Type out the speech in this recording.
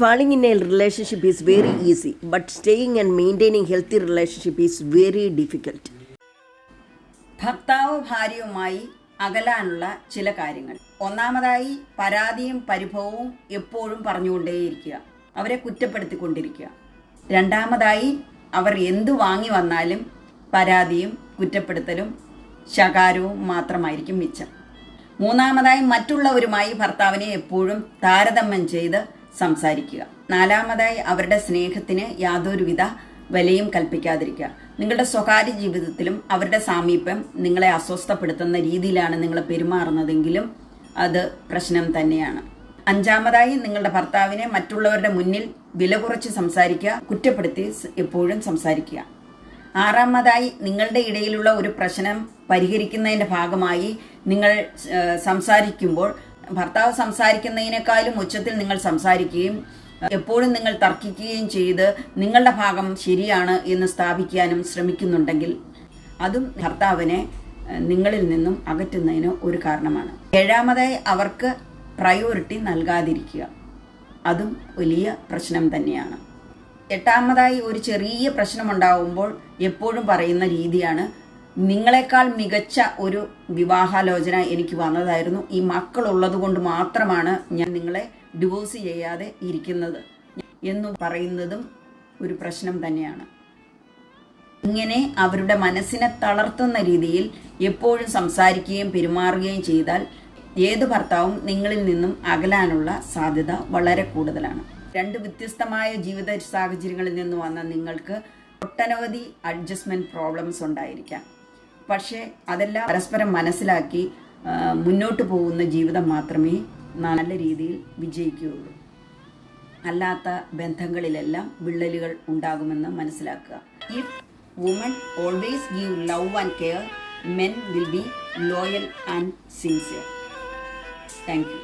Falling in a relationship is very easy but staying and maintaining healthy relationship is very difficult ഭർത്താവ് ഭാര്യയുമായി അകലാനുള്ള ചില കാര്യങ്ങൾ. ഒന്നാമതായി പരാതിയും പരിഭവവും എപ്പോഴും പറഞ്ഞുകൊണ്ടേയിരിക്കുക. അവരെ കുറ്റപ്പെടുത്തിക്കൊണ്ടിരിക്കുക. രണ്ടാമതായി അവർ എന്തു വാങ്ങി വന്നാലും പരാതിയും കുറ്റപ്പെടുത്തലും ശകാരവും മാത്രമായിരിക്കും മിച്ചം. മൂന്നാമതായി മറ്റുള്ളവരുമായി ഭർത്താവിനെ എപ്പോഴും താരതമ്യം ചെയ്ത് സംസാരിക്കുക. നാലാമതായി അവരുടെ സ്നേഹത്തിന് യാതൊരുവിധ വിലയും കൽപ്പിക്കാതിരിക്കുക. നിങ്ങളുടെ സ്വകാര്യ ജീവിതത്തിലും അവരുടെ സാമീപ്യം നിങ്ങളെ അസ്വസ്ഥപ്പെടുത്തുന്ന രീതിയിലാണ് നിങ്ങൾ പെരുമാറുന്നതെങ്കിലും അത് പ്രശ്നം തന്നെയാണ്. അഞ്ചാമതായി നിങ്ങളുടെ ഭർത്താവിനെ മറ്റുള്ളവരുടെ മുന്നിൽ വില കുറച്ച് സംസാരിക്കുക കുറ്റപ്പെടുത്തി എപ്പോഴും സംസാരിക്കുക. ആറാമതായി നിങ്ങളുടെ ഇടയിലുള്ള ഒരു പ്രശ്നം പരിഹരിക്കുന്നതിന്റെ ഭാഗമായി നിങ്ങൾ സംസാരിക്കുമ്പോൾ ഭർത്താവ് സംസാരിക്കുന്നതിനേക്കാളും ഉച്ചത്തിൽ നിങ്ങൾ സംസാരിക്കുകയും എപ്പോഴും നിങ്ങൾ തർക്കിക്കുകയും ചെയ്ത് നിങ്ങളുടെ ഭാഗം ശരിയാണ് എന്ന് സ്ഥാപിക്കാനും ശ്രമിക്കുന്നുണ്ടെങ്കിൽ അതും ഭർത്താവിനെ നിങ്ങളിൽ നിന്നും അകറ്റുന്നതിന് ഒരു കാരണമാണ്. ഏഴാമതായി അവർക്ക് പ്രയോറിറ്റി നൽകാതിരിക്കുക. അതും വലിയ പ്രശ്നം തന്നെയാണ്. എട്ടാമതായി ഒരു ചെറിയ പ്രശ്നമുണ്ടാവുമ്പോൾ എപ്പോഴും പറയുന്ന രീതിയാണ് നിങ്ങളെക്കാൾ മികച്ച ഒരു വിവാഹാലോചന എനിക്ക് വന്നതായിരുന്നു. ഈ മക്കളുള്ളത് കൊണ്ട് മാത്രമാണ് ഞാൻ നിങ്ങളെ ഡിവോഴ്സ് ചെയ്യാതെ ഇരിക്കുന്നത് എന്ന് പറയുന്നതും ഒരു പ്രശ്നം തന്നെയാണ്. ഇങ്ങനെ അവരുടെ മനസ്സിനെ തളർത്തുന്ന രീതിയിൽ എപ്പോഴും സംസാരിക്കുകയും പെരുമാറുകയും ചെയ്താൽ ഏത് ഭർത്താവും നിങ്ങളിൽ നിന്നും അകലാനുള്ള സാധ്യത വളരെ കൂടുതലാണ്. രണ്ട് വ്യത്യസ്തമായ ജീവിത സാഹചര്യങ്ങളിൽ നിന്ന് വന്ന നിങ്ങൾക്ക് ഒട്ടനവധി അഡ്ജസ്റ്റ്മെന്റ് പ്രോബ്ലംസ് ഉണ്ടായിരിക്കാം. പക്ഷേ അതെല്ലാം പരസ്പരം മനസ്സിലാക്കി മുന്നോട്ട് പോകുന്ന ജീവിതം മാത്രമേ നല്ല രീതിയിൽ വിജയിക്കുകയുള്ളൂ. അല്ലാത്ത ബന്ധങ്ങളിലെല്ലാം വിള്ളലുകൾ ഉണ്ടാകുമെന്ന് മനസ്സിലാക്കുക. If woman always give love and care men will be loyal and sincere thank you